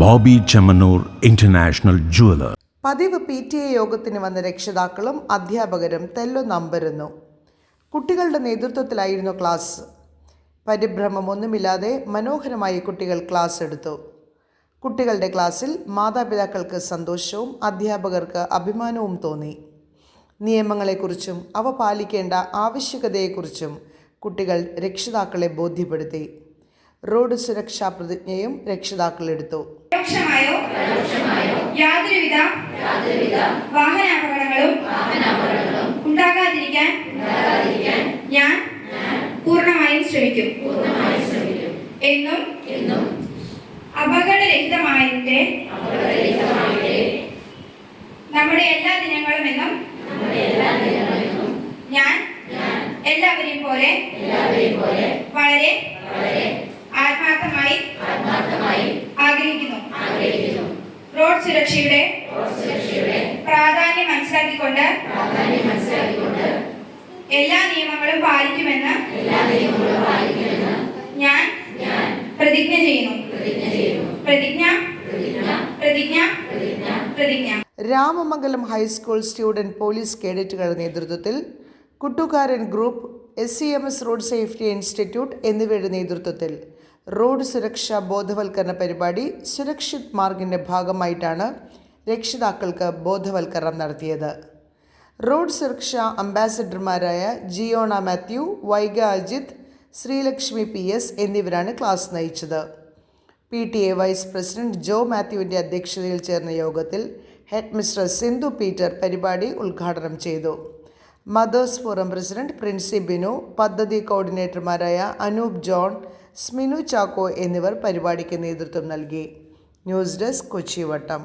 Bobby Chemmanur international jeweller. പതിവ് P T A യോഗത്തിന് വന്ന രക്ഷിതാക്കളും അധ്യാപകരും തെല്ലു നമ്പരുന്നു. കുട്ടികളുടെ നേതൃത്വത്തിലായിരുന്നു ക്ലാസ്. പരിഭ്രമമൊന്നുമില്ലാതെ മനോഹരമായി കുട്ടികൾ ക്ലാസ് എടുത്തു. കുട്ടികളുടെ ക്ലാസ്സിൽ മാതാപിതാക്കൾക്ക് സന്തോഷവും അധ്യാപകർക്ക് അഭിമാനവും തോന്നി. നിയമങ്ങളെക്കുറിച്ചും അവ പാലിക്കേണ്ട ആവശ്യകതയെക്കുറിച്ചും കുട്ടികൾ രക്ഷിതാക്കളെ ബോധ്യപ്പെടുത്തി. റോഡ് സുരക്ഷാ പ്രതിജ്ഞയും രക്ഷിതാക്കൾ എടുത്തു. പരോക്ഷമായോ? യാതൊരുവിധ വാഹന അപകടങ്ങളും ഉണ്ടാകാതിരിക്കാൻ ഞാൻ പൂർണമായും ശ്രമിക്കും. എന്നും അപകടരഹിതമായതിന്റെ നമ്മുടെ എല്ലാ ദിനങ്ങളും എന്നും ഞാൻ എല്ലാവരെയും പോലെ വളരെ സുരക്ഷയുടെ പ്രാധാന്യം മനസ്സിലാക്കിക്കൊണ്ട് എല്ലാ നിയമങ്ങളും പാലിക്കുമെന്ന് ഞാൻ പ്രതിജ്ഞ ചെയ്യുന്നു. പ്രതിജ്ഞ പ്രതിജ്ഞ പ്രതിജ്ഞ. Ramamangalam high school student police കേഡറ്റുകളുടെ നേതൃത്വത്തിൽ കുട്ടുകാരൻ group S C M S road safety institute എന്നിവയുടെ നേതൃത്വത്തിൽ റോഡ് സുരക്ഷാ ബോധവൽക്കരണ പരിപാടി സുരക്ഷിത് മാർഗിന്റെ ഭാഗമായിട്ടാണ് രക്ഷിതാക്കൾക്ക് ബോധവൽക്കരണം നടത്തിയത്. റോഡ് സുരക്ഷാ അംബാസഡർമാരായ Jiona Mathew Vaiga Ajith Sreelakshmi P S എന്നിവരാണ് ക്ലാസ് നയിച്ചത്. P T A vice president Jo മാത്യുവിന്റെ അധ്യക്ഷതയിൽ ചേർന്ന യോഗത്തിൽ ഹെഡ് മിസ്റ്റർ സിന്ധു പീറ്റർ പരിപാടി ഉദ്ഘാടനം ചെയ്തു. Mothers forum president Princy Binu പദ്ധതി കോർഡിനേറ്റർമാരായ അനൂപ് ജോൺ സ്മിനു ചാക്കോ എന്നിവർ പരിപാടിക്ക് നേതൃത്വം നൽകി. News desk കൊച്ചിവട്ടം